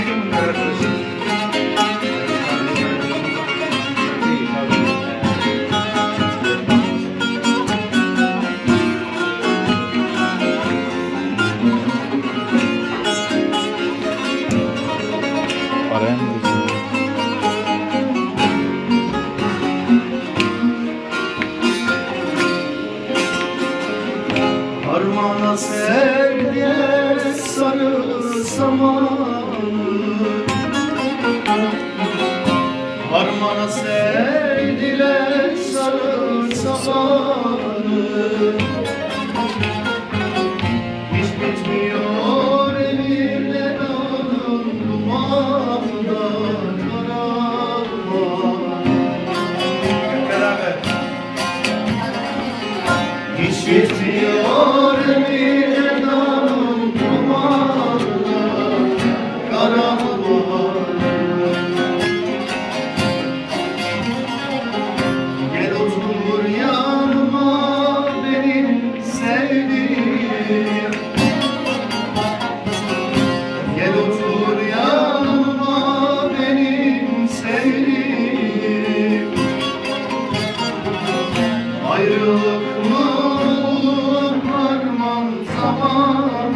çekin bunları sarı zaman bitmiyor bir danım dumanla Kara Ayrılık mı olur harman zamanda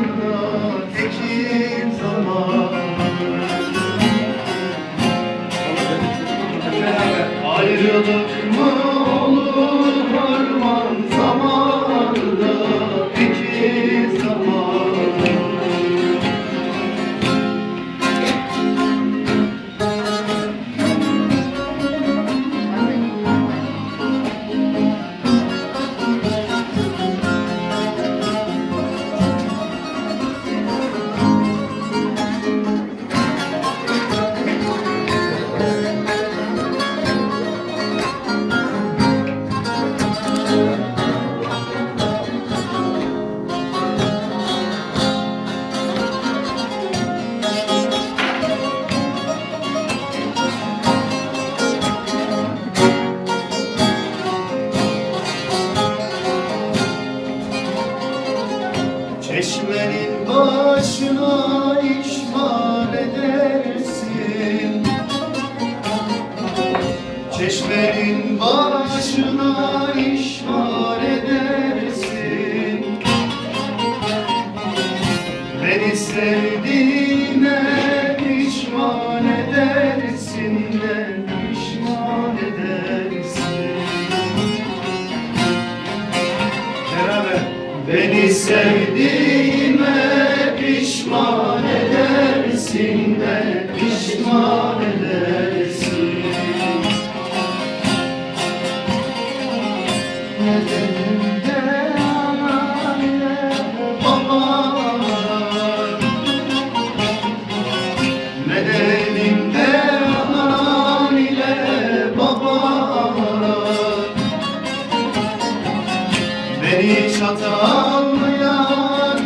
Çeşmenin başına işmal edersin. Beni sevdiğine pişman edersin de pişman edersin. Beraber Beni sevdiğime Beni çatallıya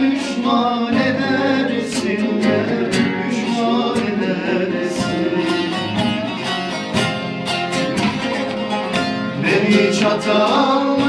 düşman edersin de düşman edersin. Beni çatallıya